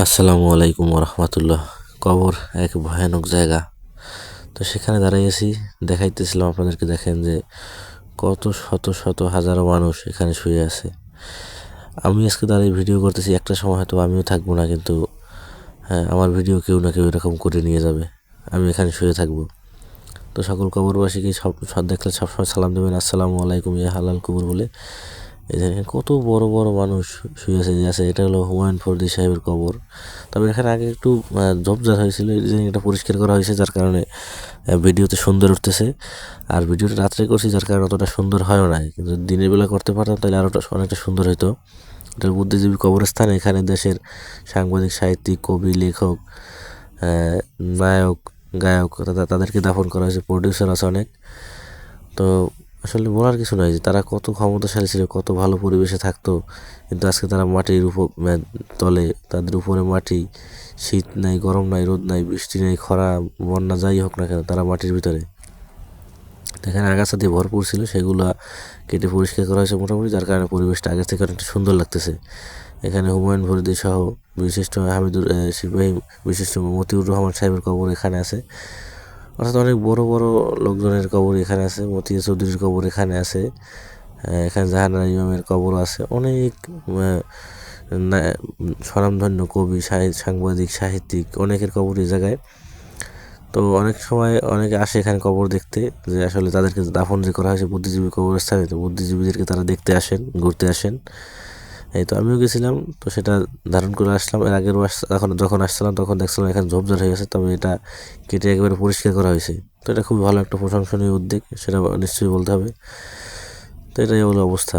আসসালামু আলাইকুম রহমতুল্লাহ কবর এক ভয়ানক জায়গা। তো সেখানে দাঁড়াইয়াছি দেখাইতেছিলাম আপনাদেরকে, দেখেন যে কত শত শত হাজারো মানুষ এখানে শুয়ে আছে। আমি আজকে দাঁড়িয়ে ভিডিও করতেছি, একটা সময় হয়তো আমিও থাকব না, কিন্তু হ্যাঁ আমার ভিডিও কেউ না কেউ এরকম করে নিয়ে যাবে। আমি এখানে শুয়ে থাকব। তো সকল কবরবাসীকে সব সব দেখলে সবসময় সালাম দেবেন। আসসালামু আলাইকুম ইয়া হালাল কবর বলে। এই দেখেন কত বড় বড় মানুষ শুয়ে আছে আছে, এটা হলো হুমায়ুন ফরদি সাহেবের কবর। তবে এখানে আগে একটু ঝোপঝাড় হয়েছিল এটা পরিষ্কার করা হয়েছে, যার কারণে ভিডিওতে সুন্দর উঠতেছে। আর ভিডিওটা রাত্রে করছি, যার কারণে অতটা সুন্দর হয়ও নাই। কিন্তু দিনের বেলা করতে পারতাম, তাহলে আরও অনেকটা সুন্দর হতো এটা বুদ্ধিজীবী কবরস্থান, এখানে দেশের সাংবাদিক, সাহিত্যিক, কবি, লেখক নায়ক, গায়ক তাদেরকে দাফন করা হয়েছে, প্রডিউসার আছে অনেক। তো আসলে বলার কিছু নয় যে তারা কত ক্ষমতাশালী ছিল, কত ভালো পরিবেশে থাকতো। কিন্তু আজকে তারা মাটির উপর তলে তাদের উপরে মাটি, শীত নাই, গরম নাই, রোদ নাই, বৃষ্টি নাই, খরা, বন্যা, যাই হোক না কেন, তারা মাটির ভিতরে। এখানে আগাছা দিয়ে ভরপুর ছিল, সেগুলো কেটে পরিষ্কার করা হয়েছে মোটামুটি, যার কারণে পরিবেশটা আগের থেকে অনেকটা সুন্দর লাগতেছে। এখানে হুমায়ুন ফরিদি সহ বিশিষ্ট হামিদুর সিপাহী বিশিষ্ট মতিউর রহমান সাহেবের কবর এখানে আছে। অর্থাৎ অনেক বড় বড় লোকজনের কবর এখানে আছে মতিয়া চৌধুরীর কবর এখানে আছে এখানে জাহানারা ইমামের কবর আছে। অনেক স্বনামধন্য কবি সাংবাদিক, সাহিত্যিক, অনেকের কবর এই জায়গায়। তো অনেক সময় অনেকে আসে এখানে কবর দেখতে, যে আসলে তাদেরকে দাফন যে করা হয়েছে বুদ্ধিজীবী কবরস্থানে, তো বুদ্ধিজীবীদেরকে তারা দেখতে আসেন, ঘুরতে আসেন। এই তো আমিও গেছিলাম, তো সেটা ধারণ করে আসলাম। এর আগের মাস এখন যখন আসছিলাম, তখন দেখছিলাম এখানে ঝোপঝাড় হয়ে গেছে তবে এটা কেটে একেবারে পরিষ্কার করা হয়েছে। তো এটা খুবই ভালো একটা প্রশংসনীয় উদ্যোগ, সেটা নিশ্চয়ই বলতে হবে। তো এটাই হলো অবস্থা।